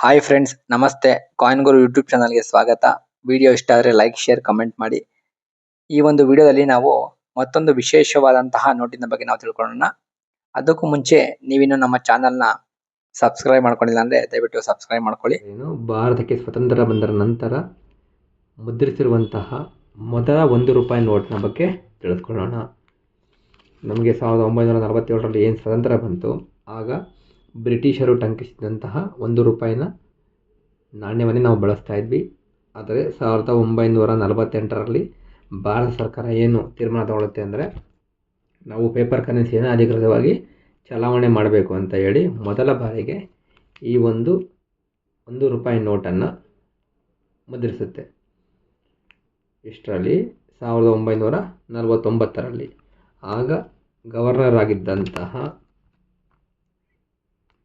Hi friends ನಮಸ್ತೆ. Coin Guru YouTube ಚಾನಲ್ಗೆ ಸ್ವಾಗತ. ವಿಡಿಯೋ ಇಷ್ಟ ಆದರೆ ಲೈಕ್ ಶೇರ್ ಕಮೆಂಟ್ ಮಾಡಿ. ಈ ಒಂದು ವಿಡಿಯೋದಲ್ಲಿ ನಾವು ಮತ್ತೊಂದು ವಿಶೇಷವಾದಂತಹ ನೋಟಿನ ಬಗ್ಗೆ ನಾವು ತಿಳ್ಕೊಳ್ಳೋಣ. ಅದಕ್ಕೂ ಮುಂಚೆ ನೀವಿನ್ನು ನಮ್ಮ ಚಾನಲ್ನ ಸಬ್ಸ್ಕ್ರೈಬ್ ಮಾಡ್ಕೊಂಡಿಲ್ಲ ಅಂದರೆ ದಯವಿಟ್ಟು ಸಬ್ಸ್ಕ್ರೈಬ್ ಮಾಡ್ಕೊಳ್ಳಿ. ಏನು? ಭಾರತಕ್ಕೆ ಸ್ವತಂತ್ರ ಬಂದ ನಂತರ ಮುದ್ರಿಸಿರುವಂತಹ ಮೊದಲ ಒಂದು ರೂಪಾಯಿ ನೋಟಿನ ಬಗ್ಗೆ ತಿಳಿದುಕೊಳ್ಳೋಣ. ನಮಗೆ ಸಾವಿರದ ಒಂಬೈನೂರ ನಲವತ್ತೇಳರಲ್ಲಿ ಏನು ಸ್ವತಂತ್ರ ಬಂತು? ಆಗ ಬ್ರಿಟಿಷರು ಟಂಕಿಸಿದಂತಹ ಒಂದು ರೂಪಾಯಿನ ನಾಣ್ಯವನ್ನೇ ನಾವು ಬಳಸ್ತಾ ಇದ್ವಿ. ಆದರೆ ಸಾವಿರದ ಒಂಬೈನೂರ ನಲವತ್ತೆಂಟರಲ್ಲಿ ಭಾರತ ಸರ್ಕಾರ ಏನು ತೀರ್ಮಾನ ತಗೊಳುತ್ತೆ ಅಂದರೆ ನಾವು ಪೇಪರ್ ಕರೆನ್ಸಿಯನ್ನು ಅಧಿಕೃತವಾಗಿ ಚಲಾವಣೆ ಮಾಡಬೇಕು ಅಂತ ಹೇಳಿ ಮೊದಲ ಬಾರಿಗೆ ಈ ಒಂದು ಒಂದು ರೂಪಾಯಿ ನೋಟನ್ನು ಮುದ್ರಿಸುತ್ತೆ. ಇಷ್ಟರಲ್ಲಿ ಸಾವಿರದ ಒಂಬೈನೂರ ನಲವತ್ತೊಂಬತ್ತರಲ್ಲಿ ಆಗ ಗವರ್ನರ್ ಆಗಿದ್ದಂತಹ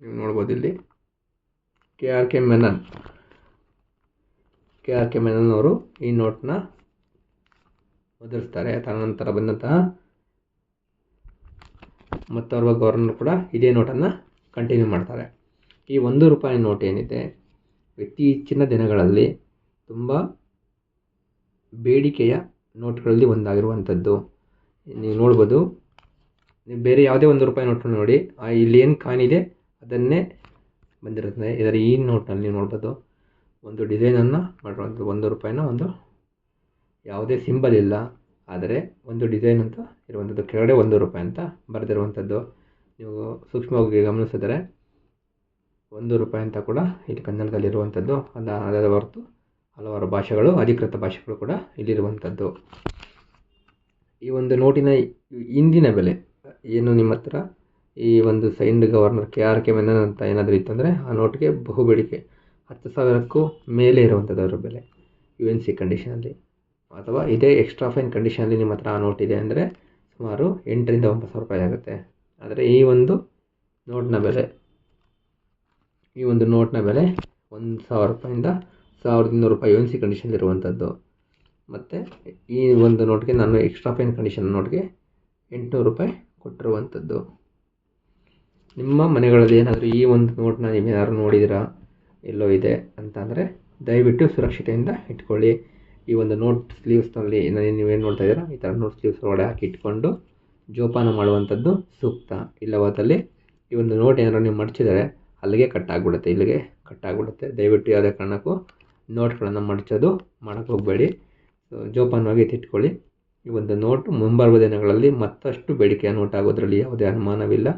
ನೀವು ನೋಡ್ಬೋದು ಇಲ್ಲಿ. K R K Menon. K R K Menon ಅವರು ಈ ನೋಟ್ನ ಬದಲಿಸ್ತಾರೆ. ತದನಂತರ ಬಂದಂತಹ ಮತ್ತೋರ್ವ ಗವರ್ನರ್ ಕೂಡ ಇದೇ ನೋಟನ್ನು ಕಂಟಿನ್ಯೂ ಮಾಡ್ತಾರೆ. ಈ ಒಂದು ರೂಪಾಯಿ ನೋಟ್ ಏನಿದೆ? ಇತ್ತೀಚಿನ ದಿನಗಳಲ್ಲಿ ತುಂಬ ಬೇಡಿಕೆಯ ನೋಟ್ಗಳಲ್ಲಿ ಒಂದಾಗಿರುವಂಥದ್ದು. ನೀವು ನೋಡ್ಬೋದು. ನೀವು ಬೇರೆ ಯಾವುದೇ ಒಂದು ರೂಪಾಯಿ ನೋಟ್ ನೋಡಿ ಇಲ್ಲಿ ಏನು ಇದೆ ಅದನ್ನೇ ಬಂದಿರುತ್ತದೆ ಇದರ ಈ ನೋಟ್ನಲ್ಲಿ ನೋಡ್ಬೋದು, ಒಂದು ಡಿಸೈನನ್ನು ಮಾಡಿರುವಂಥದ್ದು ಒಂದು ರೂಪಾಯಿನ ಒಂದು ಯಾವುದೇ ಸಿಂಬಲ್ ಇಲ್ಲ. ಆದರೆ ಒಂದು ಡಿಸೈನ್ ಅಂತ ಇರುವಂಥದ್ದು ಕೆಳಗಡೆ ಒಂದು ರೂಪಾಯಿ ಅಂತ ಬರೆದಿರುವಂಥದ್ದು. ನೀವು ಸೂಕ್ಷ್ಮವಾಗಿ ಗಮನಿಸಿದರೆ ಒಂದು ರೂಪಾಯಿ ಅಂತ ಕೂಡ ಇಲ್ಲಿ ಕನ್ನಡದಲ್ಲಿರುವಂಥದ್ದು ಅದ ಅದರ ಹೊರತು ಹಲವಾರು ಭಾಷೆಗಳು, ಅಧಿಕೃತ ಭಾಷೆಗಳು ಕೂಡ ಇಲ್ಲಿರುವಂಥದ್ದು ಈ ಒಂದು ನೋಟಿನ ಇಂದಿನ ಬೆಲೆ ಏನು ನಿಮ್ಮ ಹತ್ರ? ಈ ಒಂದು signed governor K R K Menon ಅಂತ ಏನಾದರೂ ಇತ್ತಂದರೆ ಆ ನೋಟ್ಗೆ ಬಹು ಬೇಡಿಕೆ ಹತ್ತು ಸಾವಿರಕ್ಕೂ ಮೇಲೆ ಇರುವಂಥದ್ದು ಅದರ ಬೆಲೆ ಯು ಎನ್ ಸಿ ಕಂಡೀಷನಲ್ಲಿ ಅಥವಾ ಇದೇ ಎಕ್ಸ್ಟ್ರಾ ಫೈನ್ ಕಂಡೀಷನಲ್ಲಿ ನಿಮ್ಮ ಹತ್ರ ಆ ನೋಟ್ ಇದೆ ಅಂದರೆ ಸುಮಾರು ಎಂಟರಿಂದ ಒಂಬತ್ತು ಸಾವಿರ ರೂಪಾಯಿ ಆಗುತ್ತೆ. ಆದರೆ ಈ ಒಂದು ನೋಟ್ನ ಬೆಲೆ, ಈ ಒಂದು ನೋಟ್ನ ಬೆಲೆ ಒಂದು ಸಾವಿರ ರೂಪಾಯಿಂದ ಸಾವಿರದ ಇನ್ನೂರು ರೂಪಾಯಿ ಯು ಎನ್ ಸಿ ಕಂಡೀಷನ್ ಇರುವಂಥದ್ದು ಮತ್ತು ಈ ಒಂದು ನೋಟ್ಗೆ ನಾನು ಎಕ್ಸ್ಟ್ರಾ ಫೈನ್ ಕಂಡೀಷನ್ ನೋಟ್ಗೆ ಎಂಟುನೂರು ರೂಪಾಯಿ ಕೊಟ್ಟಿರುವಂಥದ್ದು ನಿಮ್ಮ ಮನೆಗಳಲ್ಲಿ ಏನಾದರೂ ಈ ಒಂದು ನೋಟನ್ನ ನೀವು ನೋಡಿದಿರಾ ಎಲ್ಲೋ ಇದೆ ಅಂತಂದರೆ ದಯವಿಟ್ಟು ಸುರಕ್ಷತೆಯಿಂದ ಇಟ್ಕೊಳ್ಳಿ. ಈ ಒಂದು ನೋಟ್ ಸ್ಲೀವ್ಸ್ನಲ್ಲಿ ನೀವೇನು ನೋಡ್ತಾ ಇದ್ದೀರಾ? ಈ ಥರ ನೋಟ್ ಸ್ಲೀವ್ಸ್ ಒಳಗಡೆ ಹಾಕಿ ಇಟ್ಕೊಂಡು ಜೋಪಾನ ಮಾಡುವಂಥದ್ದು ಸೂಕ್ತ. ಇಲ್ಲವಾದಲ್ಲಿ ಈ ಒಂದು ನೋಟ್ ಏನಾದ್ರು ನೀವು ಮಡಚಿದರೆ ಅಲ್ಲಿಗೆ ಕಟ್ ಆಗಿಬಿಡುತ್ತೆ. ಇಲ್ಲಿಗೆ ಕಟ್ ಆಗಿಬಿಡುತ್ತೆ. ದಯವಿಟ್ಟು ಯಾವುದೇ ಕಾರಣಕ್ಕೂ ನೋಟ್ಗಳನ್ನು ಮಡಚೋದು ಮಾಡೋಕ್ಕೆ ಹೋಗಬೇಡಿ. ಸೊ ಜೋಪಾನವಾಗಿ ಇಟ್ಕೊಳ್ಳಿ ಈ ಒಂದು ನೋಟು ಮುಂಬರುವ ದಿನಗಳಲ್ಲಿ ಮತ್ತಷ್ಟು ಬೇಡಿಕೆಯ ನೋಟ್ ಆಗೋದ್ರಲ್ಲಿ ಯಾವುದೇ ಅನುಮಾನವಿಲ್ಲ.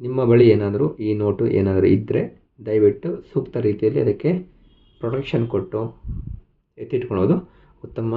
ನಿಮ್ಮ ಬಳಿ ಏನಾದರೂ ಈ ನೋಟು ಏನಾದರೂ ಇದ್ದರೆ ದಯವಿಟ್ಟು ಸೂಕ್ತ ರೀತಿಯಲ್ಲಿ ಅದಕ್ಕೆ ಪ್ರೊಟೆಕ್ಷನ್ ಕೊಟ್ಟು ಎತ್ತಿಟ್ಕೊಳ್ಳೋದು ಉತ್ತಮ